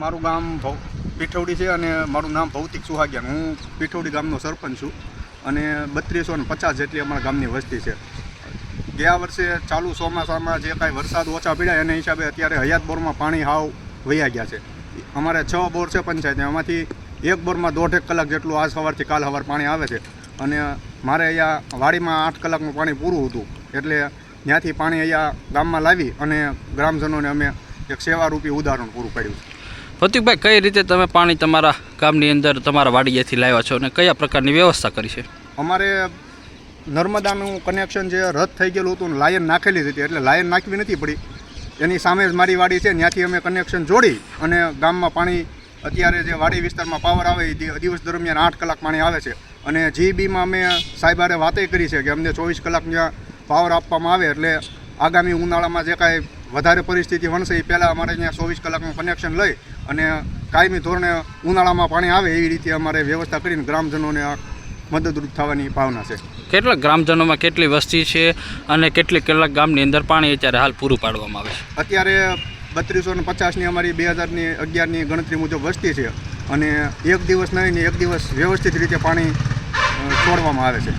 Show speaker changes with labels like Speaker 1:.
Speaker 1: મારું ગામ પીઠવડી છે અને મારું નામ ભૌતિક સુહાગ્યાન. હું પીઠવડી ગામનો સરપંચ છું અને બત્રીસો ને પચાસ જેટલી અમારા ગામની વસ્તી છે. ગયા વર્ષે ચાલુ ચોમાસામાં જે કાંઈ વરસાદ ઓછા પડ્યા એના હિસાબે અત્યારે હયાત બોરમાં પાણી હાવ વહ્યા ગયા છે. અમારે છ બોર છે પંચાયતને એમાંથી એક બોરમાં દોઢેક કલાક જેટલું આજ સવારથી કાલ સવાર પાણી આવે છે. અને મારે અહીંયા વાડીમાં આઠ કલાકનું પાણી પૂરું હતું. એટલે ત્યાંથી પાણી અહીંયા ગામમાં લાવી અને ગ્રામજનોને અમે એક સેવારૂપી ઉદાહરણ પૂરું પાડ્યું છે.
Speaker 2: પ્રતિકભાઈ કઈ રીતે તમે પાણી તમારા ગામની અંદર તમારા વાડીએથી લાવ્યા છો અને કયા પ્રકારની વ્યવસ્થા કરી છે?
Speaker 1: અમારે નર્મદાનું કનેક્શન જે રદ થઈ ગયેલું હતું લાયન નાખેલી હતી, એટલે લાયન નાખવી નથી પડી. એની સામે જ મારી વાડી છે, ત્યાંથી અમે કનેક્શન જોડી અને ગામમાં પાણી, અત્યારે જે વાડી વિસ્તારમાં પાવર આવે એ દિવસ દરમિયાન આઠ કલાક પાણી આવે છે. અને જીબીમાં અમે સાહેબારે વાતે કરી છે કે અમને ચોવીસ કલાક જ્યાં પાવર આપવામાં આવે, એટલે આગામી ઉનાળામાં જે કાંઈ વધારે પરિસ્થિતિ વણશે એ પહેલાં અમારે ત્યાં ચોવીસ કલાકનું કનેક્શન લઈ અને કાયમી ધોરણે ઉનાળામાં પાણી આવે એવી રીતે અમારે વ્યવસ્થા કરીને ગ્રામજનોને મદદરૂપ થવાની ભાવના છે.
Speaker 2: કેટલા ગ્રામજનોમાં કેટલી વસ્તી છે અને કેટલી કલાક ગામની અંદર પાણી અત્યારે હાલ પૂરું પાડવામાં આવે છે?
Speaker 1: અત્યારે બત્રીસો ને પચાસની અમારી બે હજારની અગિયારની ગણતરી મુજબ વસ્તી છે અને એક દિવસ નહીં ને એક દિવસ વ્યવસ્થિત રીતે પાણી છોડવામાં આવે છે.